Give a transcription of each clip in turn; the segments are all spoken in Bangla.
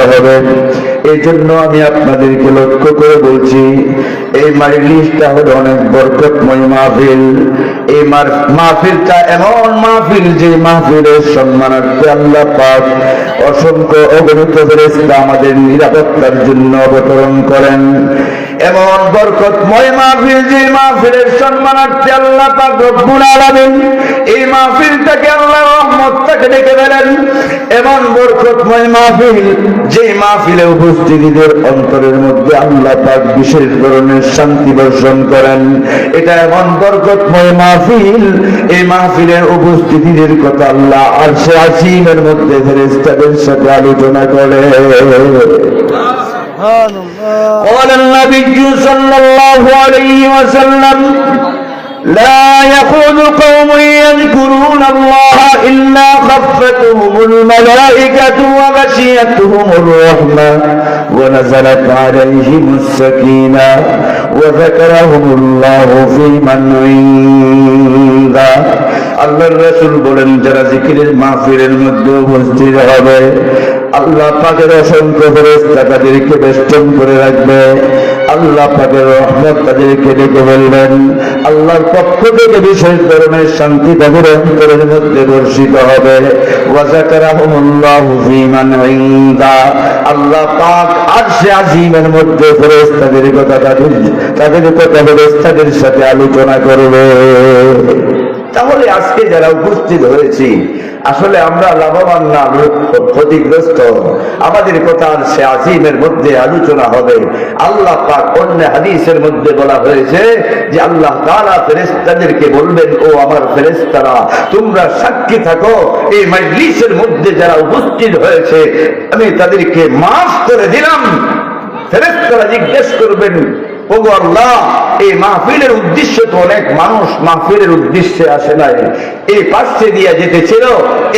হবে এই জন্য আমি আপনাদেরকে লক্ষ্য করে বলছি, এই মাইলিশটা হলো অনেক বরকতময় মাহফিল। এই মাহফিলটা এমন মাহফিল যে মাহফিলের সম্মানার্থে আল্লাহ পাক অসংখ্য অগণিত ফেরেশতা আমাদের নিরাপত্তার জন্য অবতরণ করেন। এমন বরকতময় মাহফিল যে মাহফিলের সম্মানার্থে আল্লাহ পাক রব্বুল আলামিন এই মাহফিলটাকে আল্লাহ রহমতটাকে ডেকে দিলেন এমন বরকতময় মাহফিল যে মাহফিলে উপস্থিতিদের অন্তরের মধ্যে আল্লাহ পাক বিশেষ ধরনের শান্তি বর্ষণ করেন এটা এমন বরকতময় মাহফিল এই মাহফিলের উপস্থিতিদের কথা আল্লাহ আর সে আসিমের মধ্যে ফেরেস্তাদের সাথে আলোচনা করে سبحان الله قال النبي صلى الله عليه وسلم لا يخوض قوم يذكرون الله إلا خفتهم الملائكة وغشيتهم الرحمة ونزلت عليهم السكينة وذكرهم الله في من عنده আল্লাহর রাসূল বলেন যারা জিকিরের মাহফিলের মধ্যে উপস্থিত হবে আল্লাহ পাকের অসংখ্য ফেরেশতা তাদেরকে বেষ্টন করে রাখবে। আল্লাহ পাকের রহমত তাদেরকে ডেকে বলবেন। আল্লাহর পক্ষ থেকে বিশেষ ধরনের শান্তি তাদের অন্তরের মধ্যে বর্ষিত হবে। আল্লাহ পাক আরশে আজিমের মধ্যে ফেরেশতাদের কথা তাদের তাদের কথা ফেরেশতাদের সাথে আলোচনা করবে। তাহলে আজকে যারা উপস্থিত হয়েছি, আসলে আমরা লাভবান না ক্ষতিগ্রস্ত। আমাদের কথা সে আজিমের মধ্যে আলোচনা হবে। আল্লাহ অন্য হাদিসের মধ্যে বলা হয়েছে যে আল্লাহ তাআলা ফেরেশতাদেরকে বলবেন, ও আমার ফেরেস্তারা তোমরা সাক্ষী থাকো। এই মাজলিসের মধ্যে যারা উপস্থিত হয়েছে, আমি তাদেরকে মাফ করে দিলাম। ফেরেশতারা জিজ্ঞেস করবেন এই মাহফিলের উদ্দেশ্য তো অনেক, মানুষ মাহফিলের উদ্দেশ্যে আসে নাই। এই পাশে দিয়ে যেতেছিল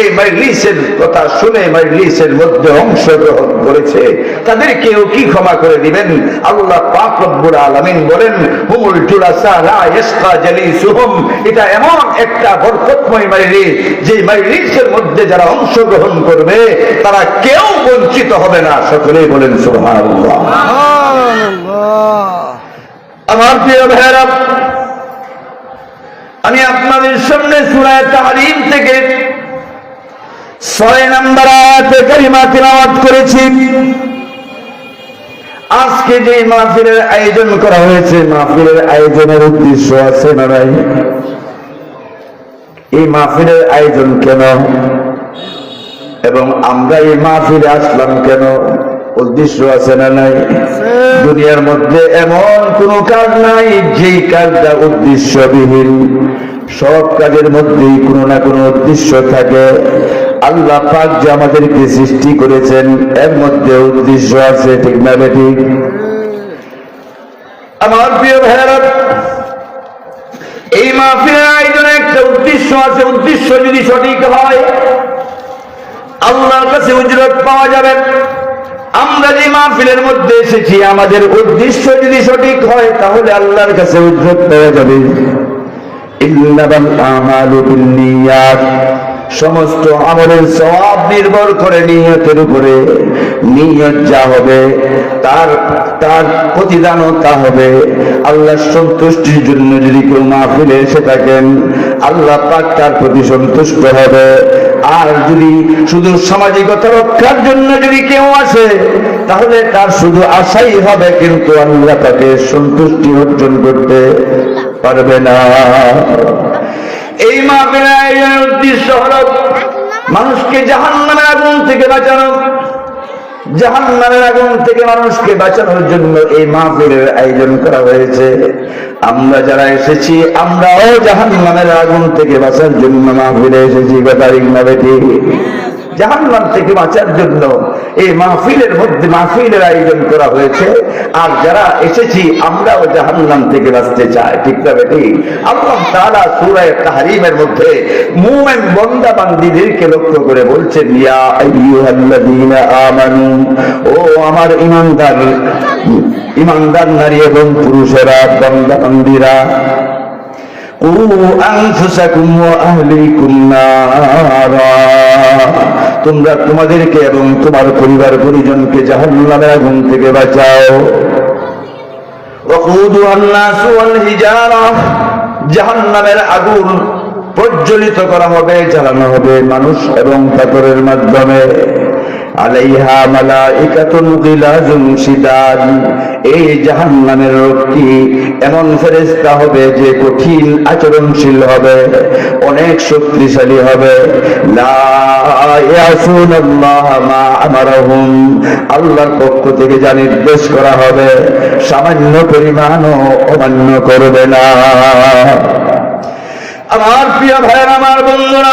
এই মাইলিসের কথা শুনে মাইলিসের মধ্যে অংশগ্রহণ করেছে। তাদের কেউ কি ক্ষমা করে দিবেন? আল্লাহ পাক রব্বুল আলামিন বলেন, হুমুল জুলাসা লা ইসকা জালিসুহুম। এটা এমন একটা বরকতময় মাইলিস যে মাইলিসের মধ্যে যারা অংশগ্রহণ করবে, তারা কেউ বঞ্চিত হবে না। সকলেই বলেন, সুবহানাল্লাহ। সুবহানাল্লাহ। আমার প্রিয় ভাইয়েরা, আমি আপনাদের সামনে সুরায় তাহারিম থেকে ছয় নম্বর আয়াতে কারিমা তিলাওয়াত করেছি। আজকে যে মাহফিলের আয়োজন করা হয়েছে, মাহফিলের আয়োজনের উদ্দেশ্য আছে না নাই? এই মাহফিলের আয়োজন কেন? এবং আমরা এই মাহফিলে আসলাম কেন? উদ্দেশ্য আছে না নাই? দুনিয়ার মধ্যে এমন কোন কাজ নাই, যেই কাজটা উদ্দেশ্যবিহীন। সব কাজের মধ্যেই কোনো না কোনো উদ্দেশ্য থাকে। আল্লাহ পাক যে আমাদেরকে সৃষ্টি করেছেন, এর মধ্যে উদ্দেশ্য আছে, ঠিক না বেঠিক আমার প্রিয় ভাইয়েরা, এই মাহফিলের আয়োজনে একটা উদ্দেশ্য আছে। উদ্দেশ্য যদি সঠিক হয়, আল্লাহর কাছে উজরত পাওয়া যাবে। আমরা যে মাহফিলের মধ্যে এসেছি, আমাদের উদ্দেশ্য যদি সঠিক হয়, তাহলে আল্লাহর কাছে উদ্যোগ পাওয়া যাবে। ইন্নামাল আমালু বিন্নিয়াত। সমস্ত আমলের সব নির্ভর করে নিয়তের উপরে। নিয়ত যা হবে, তার তার প্রতিদানও তা হবে। আল্লাহর সন্তুষ্টির জন্য যদি কেউ মাহফিলে এসে থাকেন, আল্লাহ পাক তার প্রতি সন্তুষ্ট হবে। আর যদি শুধু সামাজিকতা রক্ষার জন্য যদি কেউ আসে, তাহলে তার শুধু আশাই হবে, কিন্তু আল্লাহ তাকে সন্তুষ্টি অর্জন করতে পারবে না। এই মা আয়োজনের উদ্দেশ্য হল মানুষকে জাহান নামের আগুন থেকে বাঁচানো। জাহান নামের আগুন থেকে মানুষকে বাঁচানোর জন্য এই মাহফিলের আয়োজন করা হয়েছে। আমরা যারা এসেছি, আমরাও জাহান নামের আগুন থেকে বাঁচার জন্য মাহফিলে এসেছি। বেতারিক না বেটি জাহান্নাম থেকে বাঁচার জন্য এই মাহফিলের মধ্যে মাহফিলের আয়োজন করা হয়েছে। আর যারা এসেছি, আমরাও জাহান্নাম থেকে বাঁচতে চাই। ঠিক না বেটি? আল্লাহ তাআলা সূরা তাহরিমের মধ্যে মুমিন বান্দা বান্দীদেরকে লক্ষ্য করে আমানু, ও আমার ঈমানদার ঈমানদার নারী এবং পুরুষেরা বান্দা বান্দীরা তোমরা তোমাদেরকে এবং তোমার পরিবার পরিজনকে জাহান্নামের আগুন থেকে বাঁচাও। জাহান্নামের আগুন প্রজ্বলিত করা হবে, জ্বালানো হবে মানুষ এবং পাথরের মাধ্যমে। আলাইহা মালাইকাতুন গিলাজুন এই জাহান্নামের এমন হবে যে কঠিন আচরণশীল হবে, অনেক শক্তিশালী হবে। আল্লাহর পক্ষ থেকে যা নির্দেশ করা হবে, সামান্য পরিমাণও অমান্য করবে না। আমার প্রিয় ভাইয়ের, আমার বন্ধুরা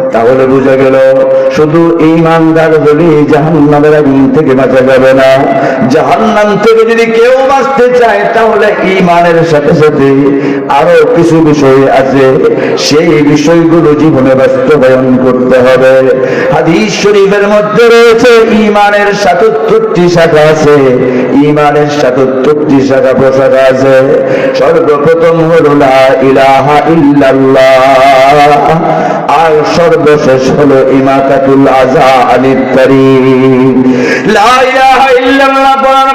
তাহলে বোঝা গেল, শুধু ইমানদার হলে জাহান্নামের আগুন থেকে বাঁচা যাবে না। জাহান্নাম থেকে যদি কেউ বাঁচতে চায়, তাহলে ইমানের সাথে সাথে আরও কিছু বিষয় আছে। সেই বিষয়গুলো জীবনে বাস্তবায়ন করতে হবে। হাদিস শরীফের মধ্যে রয়েছে ইমানের সাতাত্তরটি শাখা আছে। ইমানের সাতাত্তরটি শাখা প্রশাখা আছে। সর্বপ্রথম হলো ইলাহা ইল্লাল্লাহ। আর সর্বশেষ হলো ইমাতাতুল আজা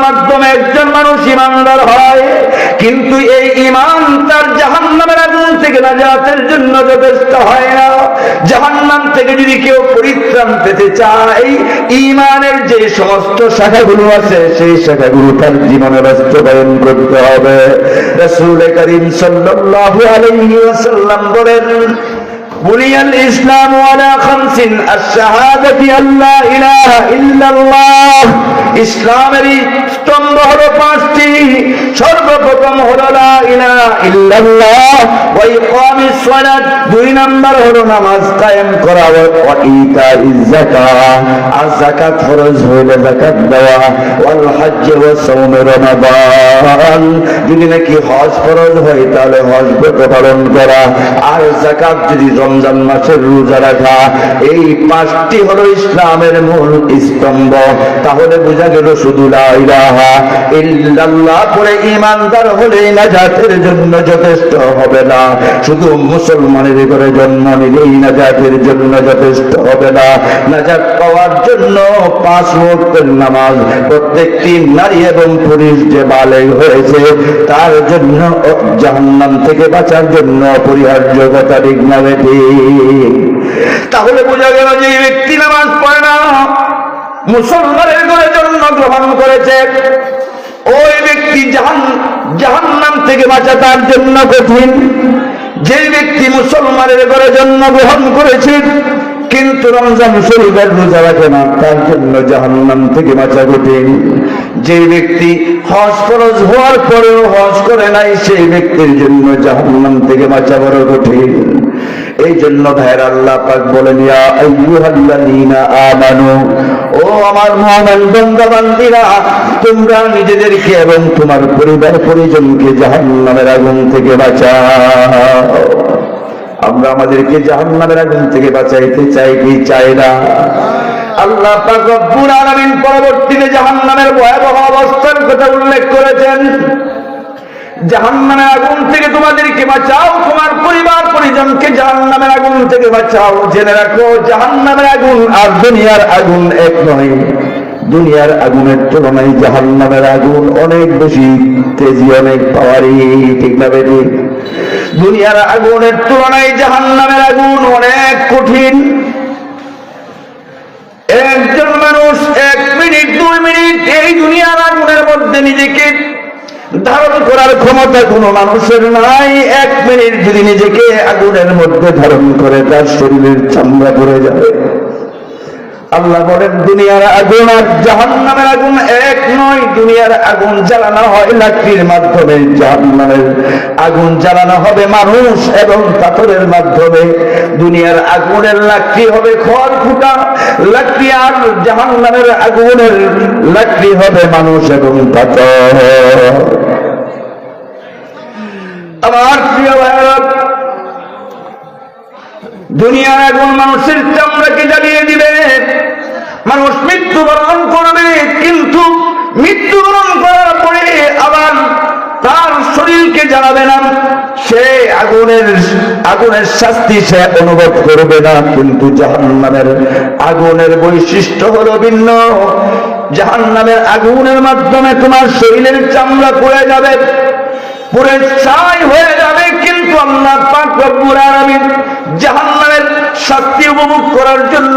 মাধ্যমে একজন মানুষ ইমানদার হয়, কিন্তু এই ইমান তার আগুন থেকে জন্য যথেষ্ট হয় না। থেকে যদি কেউ পরিত্রাণ পেতে ইমানের যে সমস্ত শাখাগুলো আছে, সেই শাখাগুলো তার জীবনে বাস্তবায়ন করতে হবে। করিম বলেন بني الإسلام على خمس الشهادة أن لا إله إلا الله ইসলামের স্তম্ভ হলো পাঁচটি সর্বপ্রথম হলো লা ইলাহা ইল্লাল্লাহ ওয়া ইকামিস সালাত দুই নাম্বার হলো নামাজ কায়েম করা ওয়া ইতাইজ যাকাত আর যাকাত ফরজ হইলে যাকাত দেওয়া ওয়াল হজ্জ ওয়া সাওম রমাদান যদি নাকি হজ ফরজ হয় তাহলে হজ ব্রত পালন করা আর যাকাত যদি রমজান মাসের রোজা রাখা, এই পাঁচটি হলো ইসলামের মূল স্তম্ভ। তাহলে বোঝা গেল শুধু পরে ইমানদার হলে নাজাতের জন্য যথেষ্ট হবে না। শুধু মুসলমানের ঘরে জন্ম নিলেই নাজাতের জন্য যথেষ্ট হবে না। নাজাত পাওয়ার জন্য পাঁচ ওয়াক্তের নামাজ, প্রত্যেকটি নারী এবং পুরুষ যে বালেগ হয়েছে, তার জন্য জাহান্নাম থেকে বাঁচার জন্য অপরিহার্য কথা ঠিক না বেঠিক? তাহলে বোঝা গেল যে ব্যক্তি নামাজ পড়ে না। মুসলমানের ঘরে জন্মগ্রহণ করেছে। ওই ব্যক্তি জাহান জাহান নাম থেকে বাঁচা তার জন্য কঠিন। যে ব্যক্তি মুসলমানের ঘরে জন্মগ্রহণ করেছে, কিন্তু রমজান শরীফের রোজা রাখে না, তার জন্য জাহান্নাম থেকে বাঁচা কঠিন। যে ব্যক্তি হজ ফরজ হওয়ার পরেও হজ করে নাই, সেই ব্যক্তির জন্য জাহান্নাম থেকে বাঁচা বড় কঠিন। এই জন্য ভাইয়ের আল্লাহ পাক বলেন, ইয়া আইয়ুহাল্লাযীনা আমানু, ও আমার মুমিন বান্দা তোমরা নিজেদেরকে এবং তোমার পরিবার পরিজনকে জাহান্নামের আগুন থেকে বাঁচাও। আমরা আমাদেরকে জাহান্নামের আগুন থেকে বাঁচাইতে চাই কি চাই না? আল্লাহ পাক রব্বুল আলামিন পরবর্তীতে জাহান্নামের ভয়াবহ অবস্থার কথা উল্লেখ করেছেন। জাহান্নামের আগুন থেকে তোমাদেরকে বাঁচাও, তোমার পরিবার, পরিজনকে জাহান্নামের আগুন থেকে বাঁচাও। জেনে রাখো, জাহান্নামের আগুন আর দুনিয়ার আগুন এক নয় দুনিয়ার আগুনের তুলনায় আগুন অনেক বেশি তেজি, অনেক পাওয়ারি ঠিক না দুনিয়ার আগুনের তুলনায় জাহান্নামের আগুন অনেক কঠিন। একজন মানুষ এক মিনিট, দুই মিনিট এই দুনিয়ার আগুনের মধ্যে নিজেকে ধারণ করার ক্ষমতা কোনো মানুষের নাই। এক মিনিট যদি নিজেকে আগুনের মধ্যে ধারণ করে, তার শরীরের চামড়া পড়ে যাবে। আল্লাহ বলেন, দুনিয়ার আগুন আর জাহান্নামের আগুন এক নয়। দুনিয়ার আগুন জ্বালানো হয় লাকড়ির মাধ্যমে, জাহান্নামের আগুন জ্বালানো হবে মানুষ এবং পাথরের মাধ্যমে। দুনিয়ার আগুনের লাকড়ি হবে খড় ফুটা লাকড়ি আর জাহান্নামের আগুনের লাকড়ি হবে মানুষ এবং পাথর। আমার প্রিয় ভাইরা দুনিয়ার আগুন মানুষের চামড়াকে জ্বালিয়ে দিবে। মানুষ মৃত্যুবরণ করবে, কিন্তু মৃত্যুবরণ করার পরে আবার তার শরীরকে জ্বালাবে না। সে আগুনের আগুনের শাস্তি সে অনুভব করবে না, কিন্তু জাহান্নামের আগুনের বৈশিষ্ট্য হলো ভিন্ন। জাহান্নামের আগুনের মাধ্যমে তোমার শরীরের চামড়া পড়ে যাবে পুরে ছাই হয়ে যাবে, কিন্তু আল্লাহ পাক রব্বুল আলামিন জাহান্নামের শাস্তি উপভোগ করার জন্য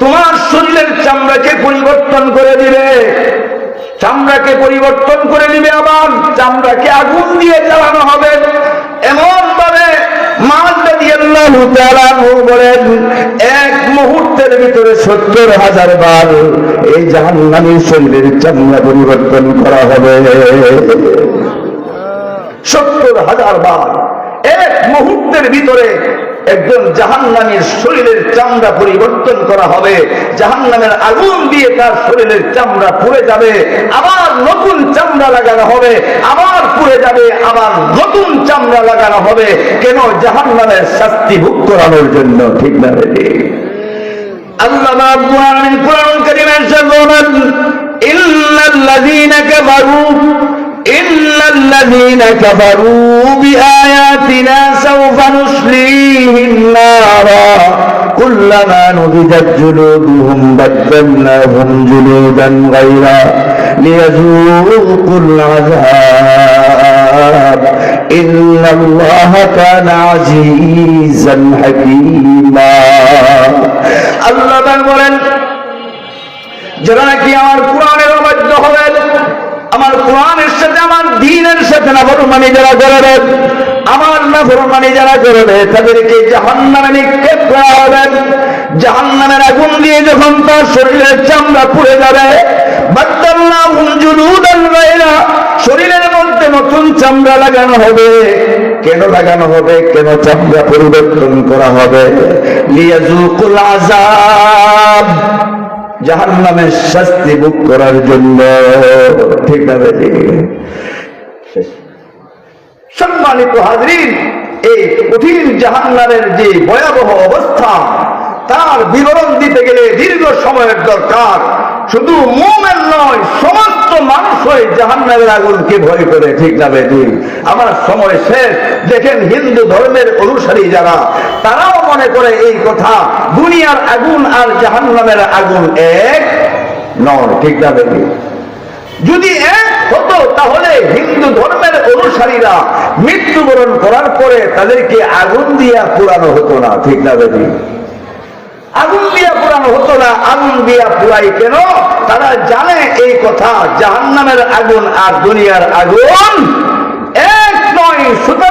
তোমার শরীরের চামড়াকে পরিবর্তন করে দিবে। চামড়াকে পরিবর্তন করে দিবে আবার, চামড়াকে আগুন দিয়ে জ্বালানো হবে। এমন ভাবে বলেন, এক মুহূর্তের ভিতরে সত্তর হাজার বার এই শরীরের চামড়া পরিবর্তন করা হবে। সত্তর হাজার বার এক মুহূর্তের ভিতরে একজন জাহান্নামের শরীরের চামড়া পরিবর্তন করা হবে। জাহান্নামের আগুন দিয়ে তার শরীরের চামড়া পুড়ে যাবে, আবার নতুন চামড়া লাগানো হবে, আবার পুড়ে যাবে, আবার নতুন চামড়া লাগানো হবে। কেন জাহান্নামের শাস্তি ভোগ করানোর জন্য? ঠিক না আল্লাহ কোরআন কারীমের الذين كفروا بآياتنا سوف نصليهم نارا كلما نضجت جلودهم بدلناهم جلودا غيرا ليذوقوا العذاب إن الله كان عزيزا حكيما الله বলেন যারা নাকি আমার কোরআনের অবাধ্য হবেন আমার কোরআনের সাথে, আমার দিনের সাথে না ফরমানি যারা করবে, আমার না ফরমানি যারা করবে, তাদেরকে জাহান্নামে নিক্ষেপ করা হবে। জাহান্নামের আগুন দিয়ে যখন তার শরীরের চামড়া পুড়ে যাবে শরীরের মধ্যে নতুন চামড়া লাগানো হবে। কেন লাগানো হবে? কেন চামড়া পরিবর্তন করা হবে? লিয়াজুকুল আযাব। জাহান নামের শাস্তি ভোগ করার জন্য। ঠিক না সম্মানিত হাজরিন, এই কঠিন জাহান যে ভয়াবহ অবস্থা, তার বিবরণ দিতে গেলে দীর্ঘ সময়ের দরকার। শুধু মোমেন নয়, সমস্ত মানুষ হয়ে আগুনকে ভয় করে, ঠিক না বেটি? আমার সময় শেষ। দেখেন হিন্দু ধর্মের অনুসারী যারা তারাও মনে করে এই কথা, দুনিয়ার আগুন আর জাহান্নামের আগুন এক নয়, ঠিক না বেটি? যদি এক হতো, তাহলে হিন্দু ধর্মের অনুসারীরা মৃত্যুবরণ করার পরে তাদেরকে আগুন দিয়া পুরানো হতো না, ঠিক না বেটি? আগুন দিয়া পুরানো হতো না, আগুন দিয়া পুরাই কেন? তারা জানে এই কথা, জাহান্নামের আগুন আর দুনিয়ার আগুন এক নয়, সুতরাং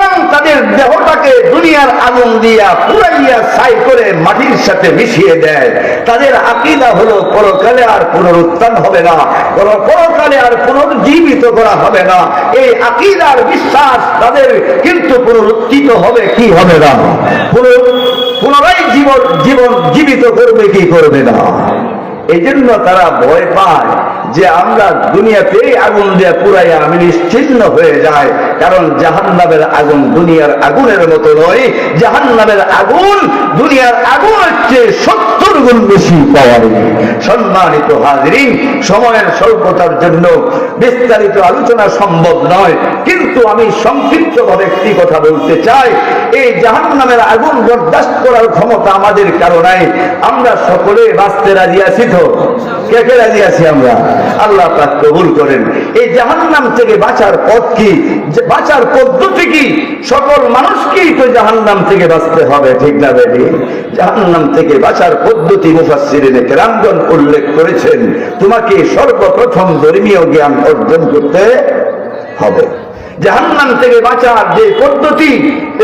আগুন দিয়া পুরাইয়া ছাই করে মাটির সাথে মিশিয়ে দেয়। তাদের আকিদা হলো, পরকালে আর পুনরুত্থান হবে না পরকালে আর পুনর্জীবিত করা হবে না। এই আকিদার বিশ্বাস তাদের কিন্তু পুনরুত্থিত হবে, কি হবে না? পুনরায় জীবন জীবন জীবিত করবে, কি করবে না? এই জন্য তারা ভয় পায়। যে আমরা দুনিয়াতে আগুন দিয়ে পুরাইয়া আমি নিশ্চিন্ন হয়ে যায় কারণ জাহান্নামের আগুন দুনিয়ার আগুনের মতো নয়। জাহান্নামের আগুন দুনিয়ার আগুন হচ্ছে সত্তর গুণ বেশি পাওয়ার সম্মানিত হাজরিন, সময়ের স্বল্পতার জন্য বিস্তারিত আলোচনা সম্ভব নয়, কিন্তু আমি সংক্ষিপ্ত ভাবে একটি কথা বলতে চাই। এই জাহান্নামের আগুন বরদাস্ত করার ক্ষমতা আমাদের কারণে আমরা সকলে বাঁচতে রাজি আছি তো? কে কে রাজি আছি আমরা? আল্লাহ পাক কবুল করেন। এই জাহান্নাম থেকে বাঁচার পথ কি? বাঁচার পদ্ধতি কি? সকল মানুষকেই তো জাহান্নাম থেকে বাঁচতে হবে, ঠিক না বেদি জাহান্নাম থেকে বাঁচার পদ্ধতি মুফাসসিরিনে কেরামগণ উল্লেখ করেছেন। তোমাকে সর্বপ্রথম ধর্মীয় জ্ঞান অর্জন করতে হবে। জাহান্নাম থেকে বাঁচার যে পদ্ধতি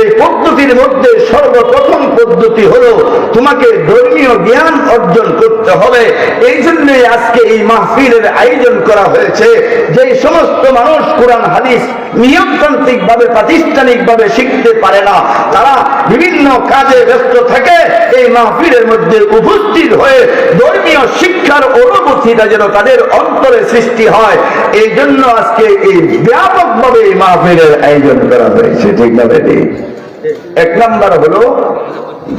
এই পদ্ধতির মধ্যে সর্বপ্রথম পদ্ধতি হলো তোমাকে ধর্মীয় জ্ঞান অর্জন করতে হবে। এই জন্যই আজকে এই মাহফিলের আয়োজন করা হয়েছে। যে সমস্ত মানুষ কোরআন, হাদিস নিয়মতান্ত্রিক ভাবে প্রাতিষ্ঠানিক ভাবে শিখতে পারে না, তারা বিভিন্ন কাজে ব্যস্ত থাকে, এই মাহফিলের মধ্যে উপস্থিত হয়ে ধর্মীয় শিক্ষার অনুভূতিটা যেন তাদের অন্তরে সৃষ্টি হয়। এই জন্য আজকে এই ব্যাপকভাবে এই মাহফিলের আয়োজন করা হয়েছে, ঠিক এক নাম্বার হলো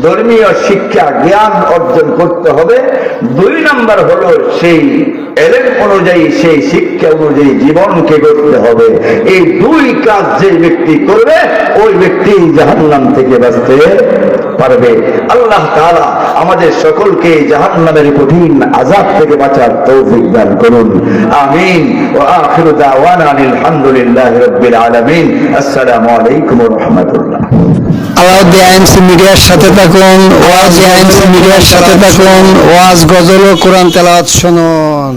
ধর্মীয় শিক্ষা, জ্ঞান অর্জন করতে হবে। দুই নাম্বার হলো সেই এলেন অনুযায়ী, সেই শিক্ষা অনুযায়ী জীবনকে গড়তে হবে। এই দুই কাজ যে ব্যক্তি করবে, ওই ব্যক্তি জাহান্নাম থেকে বাঁচতে পারবে। আল্লাহ তাআলা আমাদের সকলকে জাহান্নামের কঠিন আজাদ থেকে বাঁচার তৌফিক দান করুন। আমিন। ওয়া আখিরু দাওয়ানা আলহামদুলিল্লাহি রাব্বিল আলামিন। আসসালামু আলাইকুম রাহমাতুল্লাহ। আলাউদ্দি মিডিয়ার সাথে থাকুন ওয়াজ মিডিয়ার সাথে থাকুন ওয়াজ গজল ও কোরআন তেলাওয়াত শুনুন।